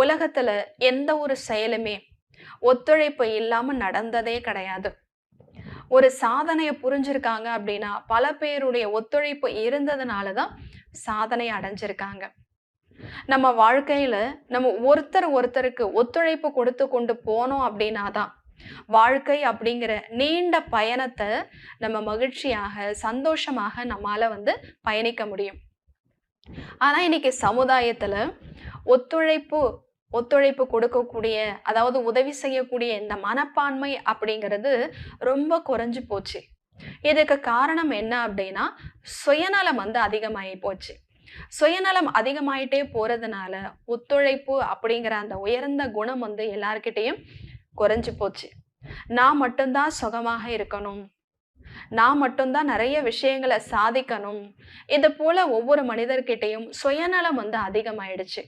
உலகத்துல எந்த ஒரு செயலுமே ஒத்துழைப்பு இல்லாம நடந்ததே கிடையாது. ஒரு சாதனையை புரிஞ்சிருக்காங்க அப்படின்னா பல பேருடைய ஒத்துழைப்பு இருந்ததுனால தான் சாதனை அடைஞ்சிருக்காங்க. நம்ம வாழ்க்கையில நம்ம ஒருத்தர் ஒருத்தருக்கு ஒத்துழைப்பு கொடுத்து கொண்டு போனோம் அப்படின்னா தான் வாழ்க்கை அப்படிங்கிற நீண்ட பயணத்தை நம்ம மகிழ்ச்சியாக சந்தோஷமாக நம்மால வந்து பயணிக்க முடியும். ஆனா இன்னைக்கு சமுதாயத்துல ஒத்துழைப்பு ஒத்துழைப்பு கொடுக்கக்கூடிய அதாவது உதவி செய்யக்கூடிய இந்த மனப்பான்மை அப்படிங்கிறது ரொம்ப குறைஞ்சு போச்சு. இதுக்கு காரணம் என்ன அப்படின்னா சுயநலம் வந்து அதிகமாகி போச்சு. சுயநலம் அதிகமாயிட்டே போறதுனால ஒத்துழைப்பு அப்படிங்கிற அந்த உயர்ந்த குணம் வந்து எல்லார்கிட்டயும் குறைஞ்சு போச்சு. நான் மட்டும்தான் சுகமாக இருக்கணும். நான் மட்டும்தான் நிறைய விஷயங்களை சாதிக்கணும். இது போல ஒவ்வொரு மனிதர்கிட்டையும் சுயநலம் வந்து அதிகமாயிடுச்சு.